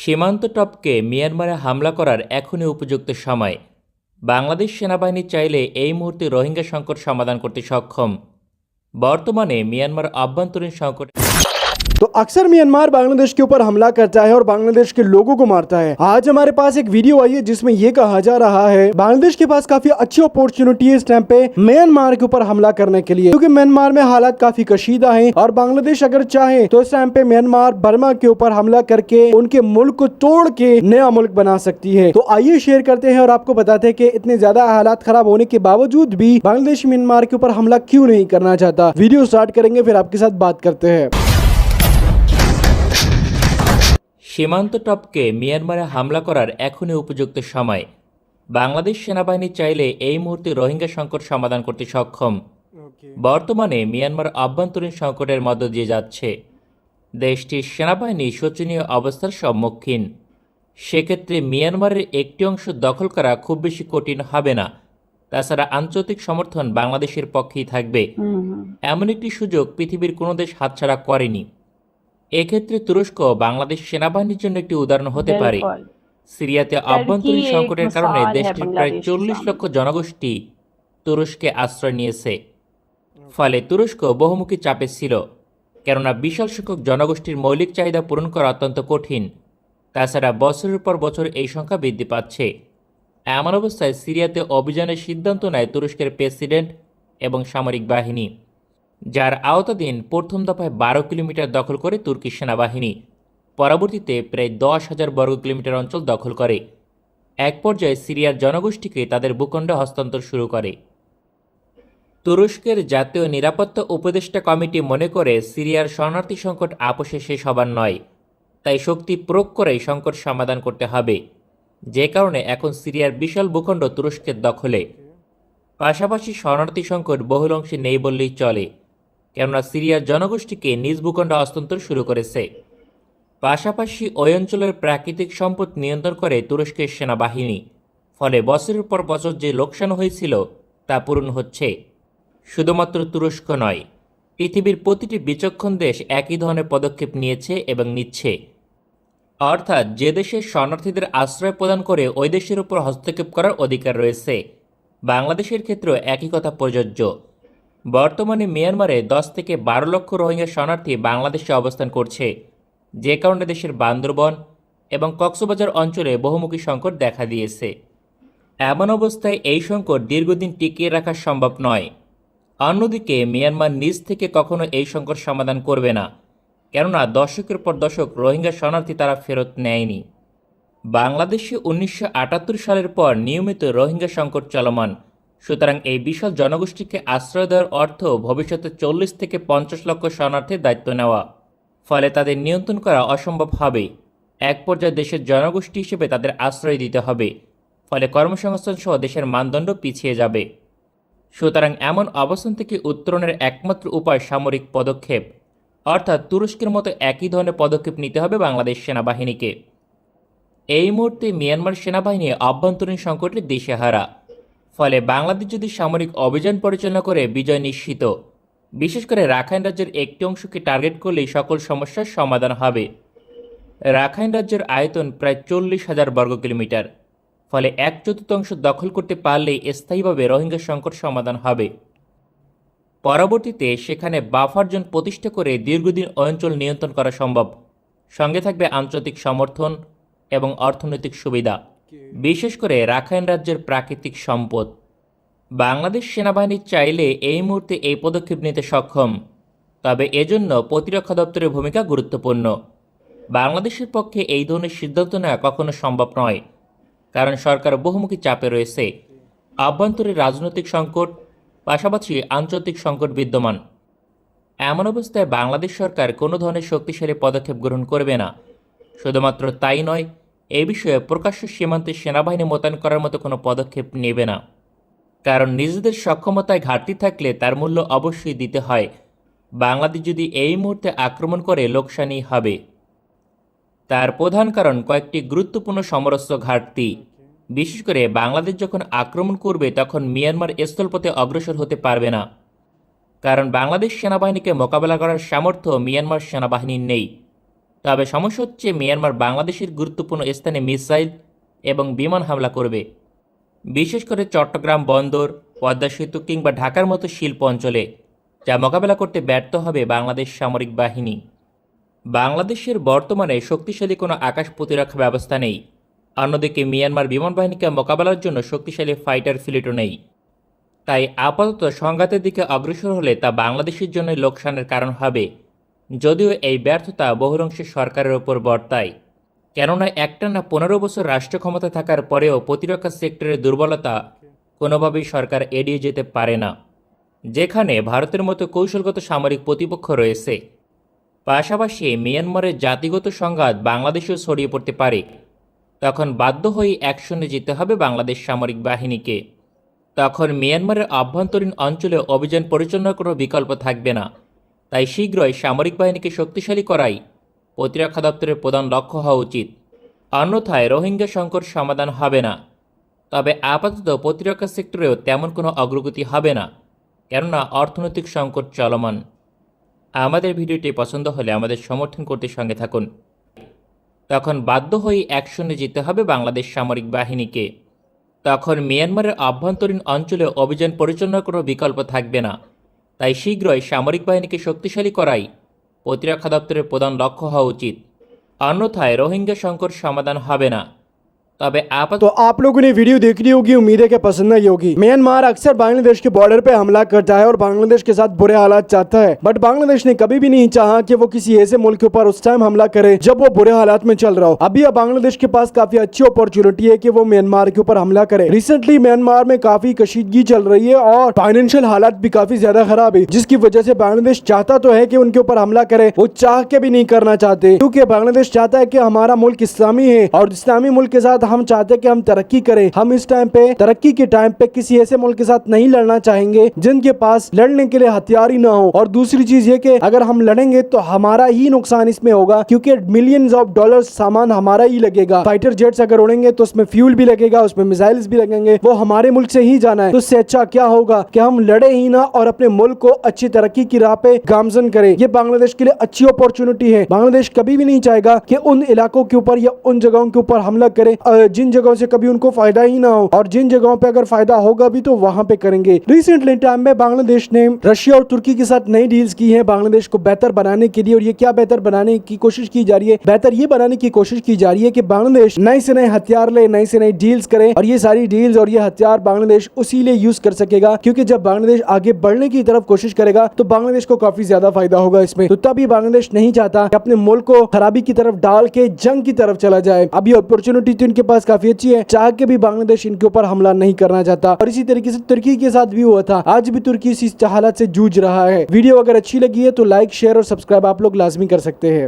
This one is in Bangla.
সীমান্ত টপকে মিয়ানমারে হামলা করার এখনই উপযুক্ত সময়। বাংলাদেশ সেনাবাহিনী চাইলে এই মুহূর্তে রোহিঙ্গা সংকট সমাধান করতে সক্ষম। বর্তমানে মিয়ানমার আভ্যন্তরীণ সংকট तो अक्सर म्यांमार बांग्लादेश के ऊपर हमला करता है और बांग्लादेश के लोगों को मारता है। आज हमारे पास एक वीडियो आई है जिसमें ये कहा जा रहा है, बांग्लादेश के पास काफ़ी अच्छी अपॉर्चुनिटी है इस टाइम पे म्यांमार के ऊपर हमला करने के लिए। क्योंकि म्यांमार में हालात काफ़ी कशीदा है और बांग्लादेश अगर चाहे तो इस टाइम पे म्यांमार बर्मा के ऊपर हमला करके उनके मुल्क को तोड़ के नया मुल्क बना सकती है। तो आइए शेयर करते हैं और आपको बताते हैं कि इतने ज़्यादा हालात खराब होने के बावजूद भी बांग्लादेश म्यांमार के ऊपर हमला क्यों नहीं करना चाहता। वीडियो स्टार्ट करेंगे, फिर आपके साथ बात करते हैं। সীমান্ত টপকে মিয়ানমারে হামলা করার এখনই উপযুক্ত সময়। বাংলাদেশ সেনাবাহিনী চাইলে এই মুহূর্তে রোহিঙ্গা সংকট সমাধান করতে সক্ষম। বর্তমানে মিয়ানমার আভ্যন্তরীণ সংকটের মধ্য দিয়ে যাচ্ছে। দেশটির সেনাবাহিনী শোচনীয় অবস্থার সম্মুখীন। সেক্ষেত্রে মিয়ানমারের একটি অংশ দখল করা খুব বেশি কঠিন হবে না। তাছাড়া আন্তর্জাতিক সমর্থন বাংলাদেশের পক্ষেই থাকবে। এমন একটি সুযোগ পৃথিবীর কোনো দেশ হাতছাড়া করেনি। এক্ষেত্রে তুরস্ক বাংলাদেশ সেনাবাহিনীর জন্য একটি উদাহরণ হতে পারে। সিরিয়াতে আভ্যন্তরীণ সংকটের কারণে দেশটির প্রায় চল্লিশ লক্ষ জনগোষ্ঠী তুরস্কে আশ্রয় নিয়েছে। ফলে তুরস্ক বহুমুখী চাপে ছিল কেননা বিশাল সংখ্যক জনগোষ্ঠীর মৌলিক চাহিদা পূরণ করা অত্যন্ত কঠিন। তাছাড়া বছরের পর বছর এই সংখ্যা বৃদ্ধি পাচ্ছে। এমন অবস্থায় সিরিয়াতে অভিযানের সিদ্ধান্ত নেয় তুরস্কের প্রেসিডেন্ট এবং সামরিক বাহিনী। যার আওতাধীন প্রথম দফায় বারো কিলোমিটার দখল করে তুর্কি সেনাবাহিনী। পরবর্তীতে প্রায় দশ হাজার বর্গ কিলোমিটার অঞ্চল দখল করে। এক পর্যায়ে সিরিয়ার জনগোষ্ঠীকে তাদের ভূখণ্ড হস্তান্তর শুরু করে। তুরস্কের জাতীয় নিরাপত্তা উপদেষ্টা কমিটি মনে করে সিরিয়ার শরণার্থী সংকট আপোষে শেষ হবার নয়। তাই শক্তি প্রয়োগ করেই সংকট সমাধান করতে হবে। যে কারণে এখন সিরিয়ার বিশাল ভূখণ্ড তুরস্কের দখলে। পাশাপাশি শরণার্থী সংকট বহুল অংশে নেই বললেই চলে। কেননা সিরিয়ার জনগোষ্ঠীকে নিজ ভূখণ্ড হস্তান্তর শুরু করেছে। পাশাপাশি ওই অঞ্চলের প্রাকৃতিক সম্পদ নিয়ন্ত্রণ করে তুরস্কের সেনাবাহিনী। ফলে বছরের পর বছর যে লোকসান হয়েছিল, তা পূরণ হচ্ছে। শুধুমাত্র তুরস্ক নয়, পৃথিবীর প্রতিটি বিচক্ষণ দেশ একই ধরনের পদক্ষেপ নিয়েছে এবং নিচ্ছে। অর্থাৎ যে দেশের শরণার্থীদের আশ্রয় প্রদান করে ওই দেশের উপর হস্তক্ষেপ করার অধিকার রয়েছে। বাংলাদেশের ক্ষেত্রেও একই কথা প্রযোজ্য। বর্তমানে মিয়ানমারে দশ থেকে বারো লক্ষ রোহিঙ্গা শরণার্থী বাংলাদেশে অবস্থান করছে, যে কারণে দেশের বান্দরবন এবং কক্সবাজার অঞ্চলে বহুমুখী সংকট দেখা দিয়েছে। এমন অবস্থায় এই সংকট দীর্ঘদিন টিকিয়ে রাখা সম্ভব নয়। অন্যদিকে, মিয়ানমার নিজ থেকে কখনো এই সংকট সমাধান করবে না, কেননা দশকের পর দশক রোহিঙ্গা শরণার্থী তারা ফেরত নেয়নি। বাংলাদেশে উনিশশো আটাত্তর সালের পর নিয়মিত রোহিঙ্গা সংকট চলমান সুতরাং এই বিশাল জনগোষ্ঠীকে আশ্রয় দেওয়ার অর্থ ভবিষ্যতে চল্লিশ থেকে পঞ্চাশ লক্ষ শরণার্থীর দায়িত্ব নেওয়া। ফলে তাদের নিয়ন্ত্রণ করা অসম্ভব হবে। এক পর্যায়ে দেশের জনগোষ্ঠী হিসেবে তাদের আশ্রয় দিতে হবে। ফলে কর্মসংস্থান সহ দেশের মানদণ্ড পিছিয়ে যাবে। সুতরাং এমন অবস্থান থেকে উত্তরণের একমাত্র উপায় সামরিক পদক্ষেপ। অর্থাৎ তুরস্কের মতো একই ধরনের পদক্ষেপ নিতে হবে বাংলাদেশ সেনাবাহিনীকে। এই মুহূর্তে মিয়ানমার সেনাবাহিনী অভ্যন্তরীণ সংকটে দিশেহারা। ফলে বাংলাদেশ যদি সামরিক অভিযান পরিচালনা করে, বিজয় নিশ্চিত। বিশেষ করে রাখাইন রাজ্যের একটি অংশকে টার্গেট করলেই সকল সমস্যার সমাধান হবে। রাখাইন রাজ্যের আয়তন প্রায় চল্লিশ হাজার বর্গ কিলোমিটার। ফলে এক চতুর্থাংশ দখল করতে পারলেই স্থায়ীভাবে রোহিঙ্গা সংকট সমাধান হবে। পরবর্তীতে সেখানে বাফার জোন প্রতিষ্ঠা করে দীর্ঘদিন অঞ্চল নিয়ন্ত্রণ করা সম্ভব। সঙ্গে থাকবে আন্তর্জাতিক সমর্থন এবং অর্থনৈতিক সুবিধা। বিশেষ করে রাখাইন রাজ্যের প্রাকৃতিক সম্পদ। বাংলাদেশ সেনাবাহিনী চাইলে এই মুহূর্তে এই পদক্ষেপ নিতে সক্ষম, তবে এজন্য প্রতিরক্ষা দপ্তরের ভূমিকা গুরুত্বপূর্ণ। বাংলাদেশের পক্ষে এই ধরনের সিদ্ধান্ত নেওয়া কখনো সম্ভব নয়, কারণ সরকার বহুমুখী চাপে রয়েছে। আভ্যন্তরীণ রাজনৈতিক সংকট, পাশাপাশি আন্তর্জাতিক সংকট বিদ্যমান। এমন অবস্থায় বাংলাদেশ সরকার কোনো ধরনের শক্তিশালী পদক্ষেপ গ্রহণ করবে না, শুধুমাত্র তাই নয় এই বিষয়ে প্রকাশ্য সীমান্তে সেনাবাহিনী মোতায়েন করার মতো কোনো পদক্ষেপ নেবে না। কারণ নিজেদের সক্ষমতায় ঘাটতি থাকলে তার মূল্য অবশ্যই দিতে হয়। বাংলাদেশ যদি এই মুহূর্তে আক্রমণ করে, লোকসানই হবে। তার প্রধান কারণ কয়েকটি গুরুত্বপূর্ণ সমরস্য ঘাটতি। বিশেষ করে বাংলাদেশ যখন আক্রমণ করবে, তখন মিয়ানমার স্থলপথে অগ্রসর হতে পারবে না। কারণ বাংলাদেশ সেনাবাহিনীকে মোকাবেলা করার সামর্থ্য মিয়ানমার সেনাবাহিনীর নেই। তবে সমস্যা হচ্ছে মিয়ানমার বাংলাদেশের গুরুত্বপূর্ণ স্থানে মিসাইল এবং বিমান হামলা করবে। বিশেষ করে চট্টগ্রাম বন্দর, পদ্মা সেতু কিংবা ঢাকার মতো শিল্প অঞ্চলে, যা মোকাবেলা করতে ব্যর্থ হবে বাংলাদেশ সামরিক বাহিনী। বাংলাদেশের বর্তমানে শক্তিশালী কোনো আকাশ প্রতিরক্ষা ব্যবস্থা নেই। অন্যদিকে মিয়ানমার বিমান বাহিনীকে মোকাবেলার জন্য শক্তিশালী ফাইটার ফ্লিটও নেই। তাই আপাতত সংঘাতের দিকে অগ্রসর হলে তা বাংলাদেশের জন্য লোকসানের কারণ হবে। যদিও এই ব্যর্থতা বহুরংশে সরকারের ওপর বর্তায়। কেননা একটানা পনেরো বছর রাষ্ট্র ক্ষমতা থাকার পরেও প্রতিরক্ষা সেক্টরের দুর্বলতা কোনোভাবেই সরকার এড়িয়ে যেতে পারে না, যেখানে ভারতের মতো কৌশলগত সামরিক প্রতিপক্ষ রয়েছে। পাশাপাশি মিয়ানমারের জাতিগত সংঘাত বাংলাদেশেও ছড়িয়ে পড়তে পারে। তখন বাধ্য হয়ে অ্যাকশনে যেতে হবে বাংলাদেশ সামরিক বাহিনীকে। তখন মিয়ানমারের অভ্যন্তরীণ অঞ্চলে অভিযান পরিচালনার কোনো বিকল্প থাকবে না। তাই শীঘ্রই সামরিক বাহিনীকে শক্তিশালী করাই প্রতিরক্ষা দপ্তরের প্রধান লক্ষ্য হওয়া উচিত। অন্যথায় রোহিঙ্গা সংকট সমাধান হবে না। তবে আপাতত প্রতিরক্ষা সেক্টরেও তেমন কোনো অগ্রগতি হবে না, কেননা অর্থনৈতিক সংকট চলমান। আমাদের ভিডিওটি পছন্দ হলে আমাদের সমর্থন করতে সঙ্গে থাকুন। তখন বাধ্য হয়ে অ্যাকশনে যেতে হবে বাংলাদেশ সামরিক বাহিনীকে। তখন মিয়ানমারের অভ্যন্তরীণ অঞ্চলে অভিযান পরিচালনার কোনো বিকল্প থাকবে না। তাই শীঘ্রই সামরিক বাহিনীকে শক্তিশালী করাই প্রতিরক্ষা দপ্তরের প্রধান লক্ষ্য হওয়া উচিত। অন্যথায় রোহিঙ্গা সংকট সমাধান হবে না। तो अब आप तो आप लोगों ने वीडियो देख ली होगी, उम्मीद है कि पसंद आई होगी। म्यांमार अक्सर बांग्लादेश के बॉर्डर पे हमला करता है और बांग्लादेश के साथ बुरे हालात चाहता है। बट बांग्लादेश ने कभी भी नहीं चाहा कि वो किसी ऐसे मुल्क के ऊपर उस टाइम हमला करे, जब वो बुरे हालात में चल रहा हो। अभी अब बांग्लादेश के पास काफ़ी अच्छी अपॉर्चुनिटी है की वो म्यांमार के ऊपर हमला करे। रिसेंटली म्यांमार में काफ़ी कशीदगी चल रही है और फाइनेंशियल हालात भी काफ़ी ज़्यादा खराब है, जिसकी वजह से बांग्लादेश चाहता तो है की उनके ऊपर हमला करे, वो चाह के भी नहीं करना चाहते। क्यूँकी बांग्लादेश चाहता है की हमारा मुल्क इस्लामी है और इस्लामी मुल्क के साथ हम चाहते हैं कि हम तरक्की करें। हम इस टाइम पे, तरक्की के टाइम पे किसी ऐसे मुल्क के साथ नहीं लड़ना चाहेंगे, जिनके पास लड़ने के लिए हथियार ही ना हो। और दूसरी चीज़ ये कि अगर हम लड़ेंगे तो हमारा ही नुकसान इसमें होगा, क्योंकि मिलियंस ऑफ़ डॉलर सामान हमारा ही लगेगा। फाइटर जेट्स अगर उड़ेंगे तो उसमें फ्यूल भी लगेगा, उसमें मिसाइल्स भी लगेंगे। वो हमारे मुल्क से ही जाना है। तो उससे अच्छा क्या होगा कि हम लड़े ही ना और अपने मुल्क को अच्छी तरक्की की राह पे गामजन करें। ये बांग्लादेश के लिए अच्छी अपॉर्चुनिटी है। बांग्लादेश कभी भी नहीं चाहेगा कि उन इलाकों के ऊपर या उन जगहों के ऊपर हमला करे। जिन जगहों से कभी उनको फ़ायदा ही ना हो और जिन जगहों पे अगर फ़ायदा होगा भी तो वहाँ पे करेंगे। रिसेंटली टाइम में बांग्लादेश ने रशिया और तुर्की के साथ नई डील्स की है। बांग्लादेश को बेहतर बनाने के लिए और ये क्या बेहतर बनाने की कोशिश की जा रही है? बेहतर ये बनाने की कोशिश की जा रही है कि बांग्लादेश नए से नए हथियार ले, नए से नई डील्स करे और ये सारी डील्स और ये हथियार बांग्लादेश उसी लिए यूज़ कर सकेगा क्योंकि जब बांग्लादेश आगे बढ़ने की तरफ़ कोशिश करेगा तो बांग्लादेश को काफ़ी ज़्यादा फ़ायदा होगा इसमें। तो तभी बांग्लादेश नहीं चाहता अपने मुल्क को खराबी की तरफ़ डाल के जंग की तरफ़ चला जाए। अभी अपॉर्चुनिटी तो इनके पास काफ़ी अच्छी है। चाह के भी बांग्लादेश इनके ऊपर हमला नहीं करना चाहता। और इसी तरीके से तुर्की के साथ भी हुआ था। आज भी तुर्की इस हालत से जूझ रहा है। वीडियो अगर अच्छी लगी है तो लाइक शेयर और सब्सक्राइब आप लोग लाजमी कर सकते हैं।